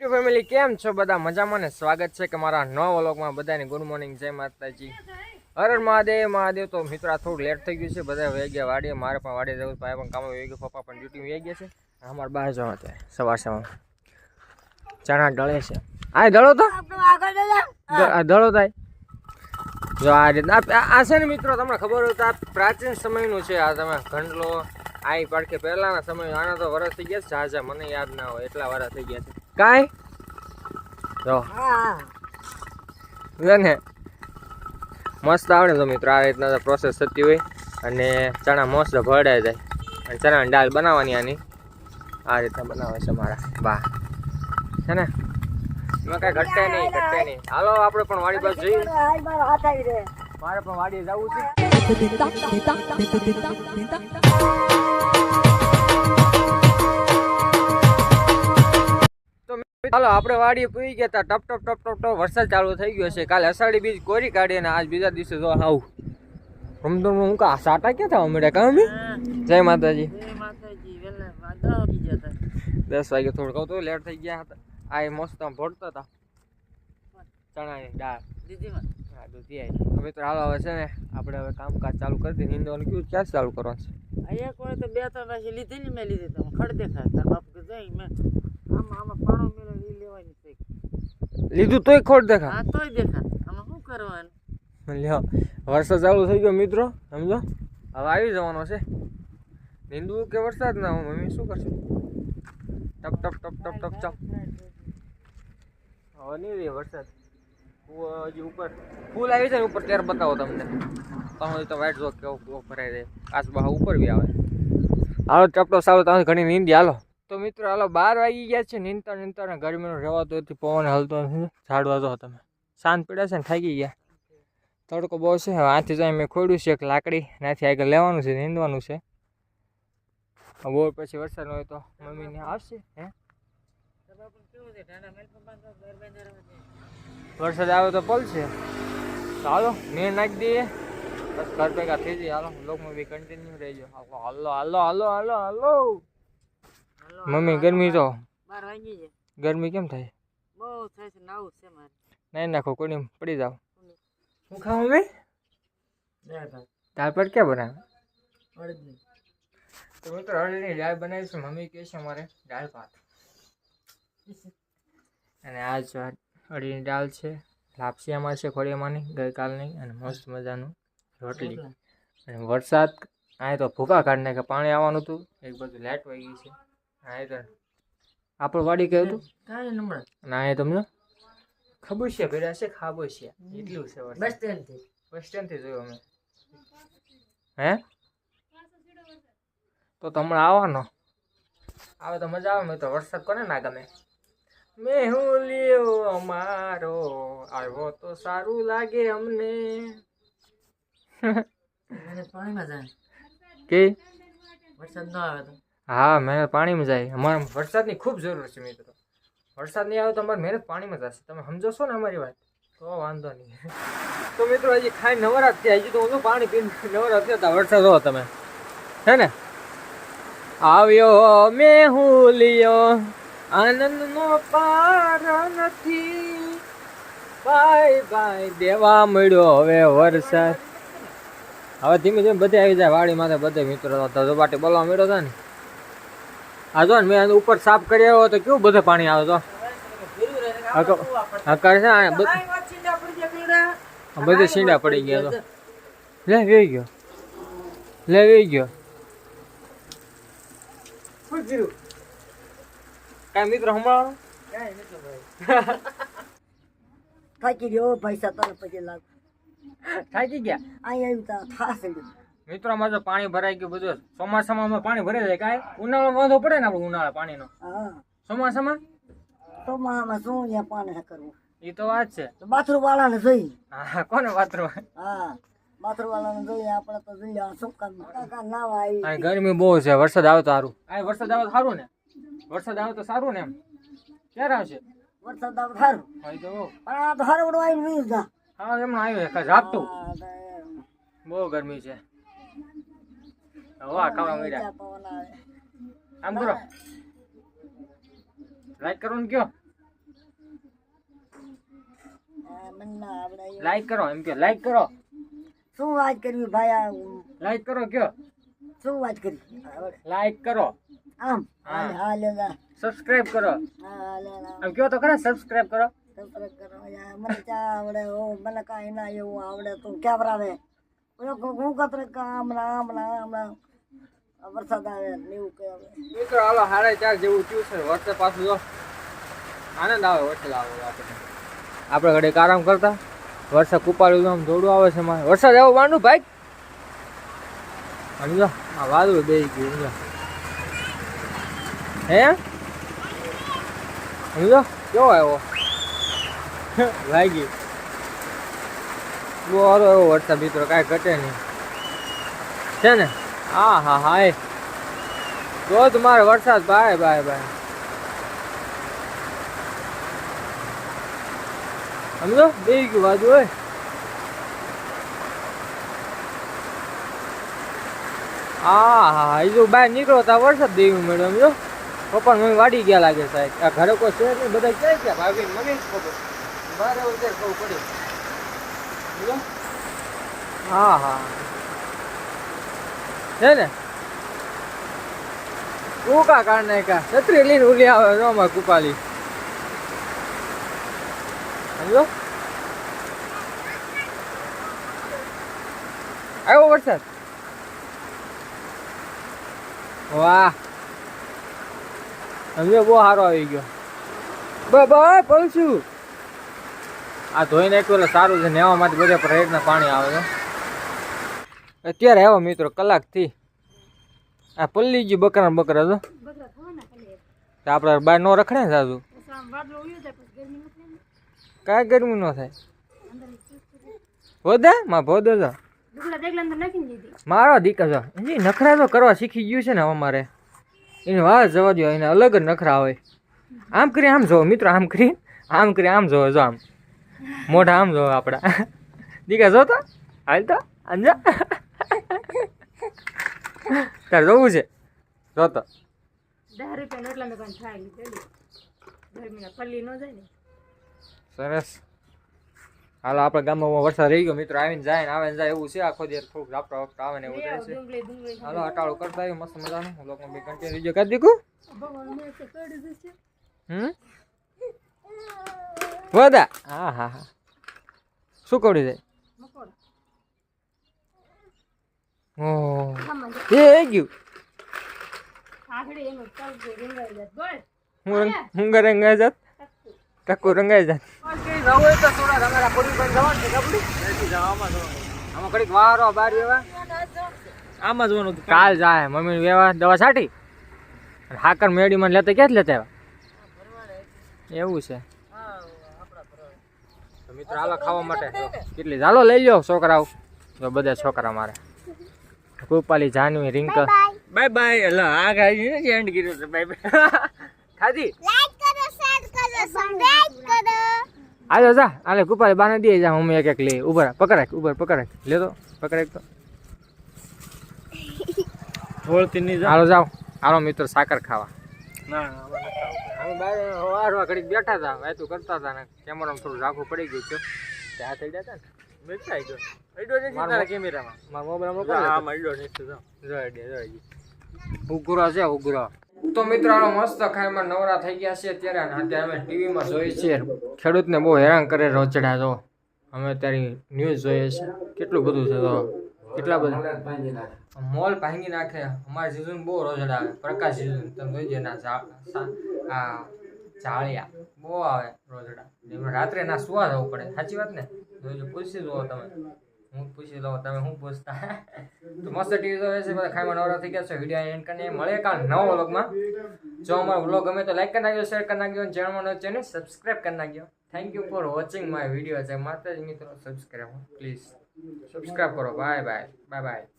YouTube family કેમ છો બધા? મજામાં ને? સ્વાગત છે કે મારા નવા વ્લોગમાં. બધાને ગુડ મોર્નિંગ જય માતાજી. હર મહાદેવ મહાદેવ. તો મિત્રો આ થોડું લેટ થઈ ગયું છે. બધા વહી ગયા વાડીએ. મારે પણ વાડીએ જવું ભાઈ પણ કામ વહી ગયું. પપ્પા પણ ડ્યુટી વહી ગયા છે. અમારે બહાર જવા અત્યારે સવાર સવાર. ચણા ડળે છે. આ દળો તો? દળો થાય. જો આ રીતના. આ- છે ને મિત્રો તમને ખબર હોય તો આ પ્રાચીન સમયનું છે. આ તમે ઘંટલો આ પડખે પહેલાંના સમય આના તો વરસ થઈ ગયા છે. ઝાઝા. મને યાદ ના હોય. એટલા વરસ થઈ ગયા છે. કાંઈ જો ને મસ્ત આવડે તો મિત્રો આ રીતના પ્રોસેસ થતી હોય અને ચણા મસ્ત ભરડાઈ જાય અને ચણાની દાળ બનાવવાની આની આ રીતના બનાવે છે મારા બા છે ને એમાં કાંઈ ઘટે નહીં ઘટે નહીં હાલો આપણે પણ વાડી બાજુ જઈએ મારે પણ વાડીએ જવું છે ચાલો આપણે વાડી પૂરી ગયા હતા ટપ ટપ ટપ ટપ ટપ વરસાદ ચાલુ થઈ ગયો છે. કાલે અષાઢી બીજ કોરી કાઢી અને આજ બીજા દિવસે જો આવું. રમધમ હું કા સાટા ક્યાં થવા મળ્યા કામ જય માતાજી. દસ વાગે થોડું કહું તો લેટ થઈ ગયા હતા. આ એ મસ્ત ભરતા હતા ચણાની દાળ. હા દૂધી આવી તો હાલો હવે છે ને આપણે હવે કામકાજ ચાલુ કરી દઈએ. નિંદવાનું કયું ક્યાં ચાલુ કરવાનું છે? એક વાર તો બે ત્રણ પછી લીધી ને મેં લીધી તો ખડ દેખાય. તાર બાપ કે જઈ મેં આમાં આમાં પાણો મેળે ઈ લેવાની છે લીધું તોય ખોટ દેખા હા તોય દેખાય. આમાં શું કરવાનું? લ્યો વરસાદ ચાલુ થઈ ગયો મિત્રો સમજો? હવે આવી જવાનો છે. નિંદવું કે વરસાદ ના મમ્મી શું કરશે? ટપ ટપ ટપ ટપ ટપ ટપ હવે નહીં રે વરસાદ. હજી ઉપર. ફૂલ આવી છે ને ઉપર ત્યારે બતાવો તમને. તમે તો વાઈટ જો કેવો ભરાઈ જાય. કાચબા ઉપર બી આવે. હાલો ટપટો સારો તમે ઘણી નીંદી હાલો. મિત્રો હાલો બાર વાગી ગયા છે નિંતર નીંદતા ગરમીનો રહેવાતો નથી પવન હલતો નથી ઝાડવા જો તમે. શાંત પડ્યા છે ને થાકી ગયા. તડકો બહુ છે હવે આથી જાય મેં ખોડ્યું છે એક લાકડી નાથી આગળ લેવાનું છે નીંદવાનું છે. બોર પછી વરસાદ હોય તો મમ્મીને આવશે હે. વરસાદ આવે તો પલશે. તો હાલો મેં નાખી દઈએ. બસ ઘર ભેગા થઈ જઈએ. હાલો લોકમાં બી કન્ટિન્યુ રહેજો. હાલો હાલો હાલો હાલો હાલો, મમ્મી ગરમી તો ગરમી કેમ થાય? બહુ થાય છે નાવું છે મારે. નહીં નાખો કોડી પડી જાવ શું ખાવ મમ્મી? દાળ ભાત. પર ક્યાં બનાવે? તો મિત્રો હળદરની દાળ બનાવી છે મમ્મી કહે છે મારે દાળ ભાત. અને આ જ હળદીની દાળ છે લાપસી આમાં છે ખોડિયામાંની ગઈકાલની અને મસ્ત મજાનું રોટલી. અને વરસાદ આ તો ભૂકા કાઢી નાખે પાણી આવવાનું હતું એક બાજુ લાઇટ વહી ગઈ છે. આપણું વાડી કયું હતું? કાંઈ નંબર ના એ તમને? ખબર છે ભેડા છે ખાબો છે. એટલું છે બસ સ્ટેન્ડથી. બસ સ્ટેન્ડથી જોયું અમે. હે? તો તમને આવવાનો? આવે તો મજા આવે મેં તો વરસાદ કોને ના ગમે. મેં હું લ્યો અમારો. આવ્યો તો સારું લાગે અમને. કે? વરસાદ ન આવે તો. હા, મહેનત પાણીમાં જાય. અમારે વરસાદની ખૂબ જરૂર છે મિત્રો. વરસાદ નહીં આવે તો અમારે મહેનત પાણીમાં જશે. તમે સમજો છો ને અમારી વાત? તો વાંધો નહીં. તો મિત્રો, હજી ખાઈ નવરાત થયા. હજી તો હું પાણી પીને નવરાત થયા હતા. વરસાદ હો તમે. હે ને? આવ્યો મેં હું લ્યો. આનંદનો પાર નથી. બાય બાય દેવા મળ્યો હવે વરસાદ. હવે ધીમે ધીમે બધે આવી જાય. વાડી માથે બધે મિત્રો ધોબાટી બોલવા મળ્યો હતા ને. આ જો ને મેં ઉપર સાફ કરી આવ્યો તો કેવું બધે પાણી આવે તો? હા તો- હા કરે છે આ બધ- આ બધે સીંડા પડી ગયા તો. લે વેઈ ગયો. લે વેઈ ગયો. કાંઈ મિત્રો હમણાં થાકી ગયો પૈસા તને પછી લાગ. થાકી ગયા? અહીંયા આવ્યું તા થાસ ગયું. મિત્રો માં તો પાણી ભરાઈ ગયું બધું. ચોમાસામાં અમે પાણી ભરાઈ જાય કાંઈ? ઉનાળામાં વાંધો પડે ને આપણે ઉનાળા પાણીનો? હા. ચોમાસામાં? તો શું અહીંયા પાણી કરવું એ તો વાત છે. તો બાથરૂમ વાળાને જોઈ. હા કોને હા. બાથરૂમ આવી અને ગરમી બહુ છે વરસાદ આવે તો સારું. આ વરસાદ આવે તો સારું ને? વરસાદ આવે તો સારું ને એમ? ક્યારે આવશે? વરસાદ આવે સારું. તો. પણ આ તો હરવડું આવીને હા એમ આવ્યું ઝાપટું હા. બહુ ગરમી છે. વાહ ખાવા મળ્યા આવે. આમ કરો. લાઈક કરો ને કયો. લાઈક કરો એમ કે લાઈક કરો. શું વાત કરવી ભાઈ લાઈક કરો કયો. શું વાત આવડે. લાઈક કરો. આમ હા. સબસ્ક્રાઇબ કરો. હા. આમ કયો તો ખરા સબસ્ક્રાઇબ કરો. સબસ્ક્રાઇબ કરો. મને ચા આવડે? ઓ મને કાંઈ ના એવું આવડે. તું કેવરાવે હું હું કતરે કામ આમ ના આ વરસાદ આવે ને કે આવે મિત્રો હાલો સાડા ચાર જેવું થયું છે. વચ્ચે પાછું જો. આનંદ આવે વચ્ચે લાવો આપણે. આપણે ઘડીક આરામ કરતા. વરસાદ કુપાડ્યું આમ જોડું આવે છે મારે. વરસાદ આવો માંડું, ભાઈ? સમજો આ વાદળું બે ગયું, સમજો. હે? સમજો કેવો આવ્યો? લાગી બહુ સારો એવો વરસાદ મિત્રો, કાંઈ ઘટે નહીં. છે ને? હા હા હા એ ધોધમાર વરસાદ ભાઈ ભાઈ ભાઈ સમજો? બે ગયું બાજુ હોય હા હા એ જો બહાર નીકળો તા વરસાદ દેવું મેડમ સમજો? પપ્પા મમ્મી વાડી ગયા લાગે સાહેબ. આ ઘરે કોઈ છે નહીં, બધા ક્યાં ગયા ભાગી મને જ ખબર? બારે ઉતર કહું પડે. હા હા હા ને? કુકા કાઢ નાખ્યા છત્રી લઈને ઉલી આવે અમારે કુપાલી. સમજો આવ્યો વરસાદ? વાહ. સમજો, બહુ સારો આવી ગયો. બાબા પલશું આ ધોઈ નાખ્યું એટલે સારું છે, નેવામાંથી બધા પ્રયત્ન પાણી આવે છે. અત્યારે આવ્યો મિત્રો કલાકથી. આ પલ્લી ગયું બકરા બકરા તો આપણે બહાર નો રખડે ને સાધુ? કાંઈ ગરમી ન થાય. ભોદા માં ભોદો તો મારો દીકરો છો જી. નખરા તો કરવા શીખી ગયું છે ને અમારે. મારે એને વાત જવા દો એને અલગ જ નખરા હોય. આમ કરી આમ જોવો મિત્રો આમ કરી આમ કરી આમ જોવો જો આમ. મોઢા આમ જોવો આપણા. દીકા જો તો હાલ તો અંજા તાર જોવું છે? જો તો. દસ રૂપિયા નોટલા મેં થાય ગરમીના પલ્લી ન જાય ને. સરસ. હાલો આપણે ગામમાં વરસાદ રહી ગયો. મિત્રો આવીને જાય ને આવે ને જાય એવું છે. આખો દિવસ થોડુંક ઝાપટા વખત આવે ને એવું થાય છે. હાલો અટાળો કરતા આવ્યું મસ્ત મજાનું. હું લોકો બી કન્ટિન્યુ જો કરી દીધું? હમ? વધા. હા હા હા. શું કવડી જાય મકોડા ઓહ આમાં જો એ એ ગયું. હું હું રંગાઈ જાત? ટકુ રંગાઈ જાત. આમાં કડીક વારો બાર આમાં જોવાનું કાલ. જાય મમ્મી વેવા દવા છાટી? અને હાકર મેડી મને લેતા ક્યાં લેતા આવ્યા? એવું છે. મિત્રો હાલો ખાવા માટે. કેટલી ચાલો લઈ લો છોકરાઓ. બધા છોકરા મારે. કૃપાલી જાનવી રિંકલ બાય બાય એટલે આ ગાડી નથી એન્ડ કર્યો છે. બાય બાય ખાધી આજો જા આલે કુપાલી બાને દે જા. હું એક એક લે. ઉભર રાખ, પકડ ઉભર પકડ લે તો પકડ તો. તો વળતી નહીં હાલો જાઓ. હાલો મિત્રો સાકર ખાવા. અમે બહાર હવારમાં ઘડીક બેઠા હતા વાતું કરતા હતા ને. કેમેરામાં થોડું રાખવું પડી ગયું છે. ત્યાં થઈ જતા ને. બેઠા આઈડો નથી તારા કેમેરામાં. મારા મોબાઈલમાં નથી જો. છે તો મિત્રો મસ્ત ખાઈમાં નવરા થઈ ગયા છે ત્યારે અત્યારે અમે ટીવીમાં જોઈએ છીએ. ખેડૂતને બહુ હેરાન કરે રોચડા તો. અમે અત્યારે ન્યૂઝ જોઈએ છે. કેટલું બધું છે તો. કેટલા બધા? મોલ ભાંગી નાખે. અમારી સિઝન બહુ રોજડા આવે. પ્રકાશ સિઝન તમે જોઈજો ના આ જાળિયા બહુ આવે રોજડા. રાત્રે ના સુવા જવું પડે. સાચી વાત ને? જોઈજો પૂછી જુઓ તમે. હું પૂછી લઉં, તમે શું પૂછતા? તો મસ્ત ટીવી જોવે છે બધા ખાઈમાં નવરા થઈ ગયા છે. વીડિયો એન્ડ કરીને મળે કાલ નવો વ્લોગમાં. જો અમારો વ્લોગ ગમે તો લાઈક કરી નાખજો શેર કરી નાખજો અને ચેનલમાં ચેનલ સબસ્ક્રાઇબ કરી નાખજો. Thank you for watching my video છે માતાજી મિત્રો સબસ્ક્રાઇબ પ્લીઝ સબસ્ક્રાઇબ કરો. Bye bye bye bye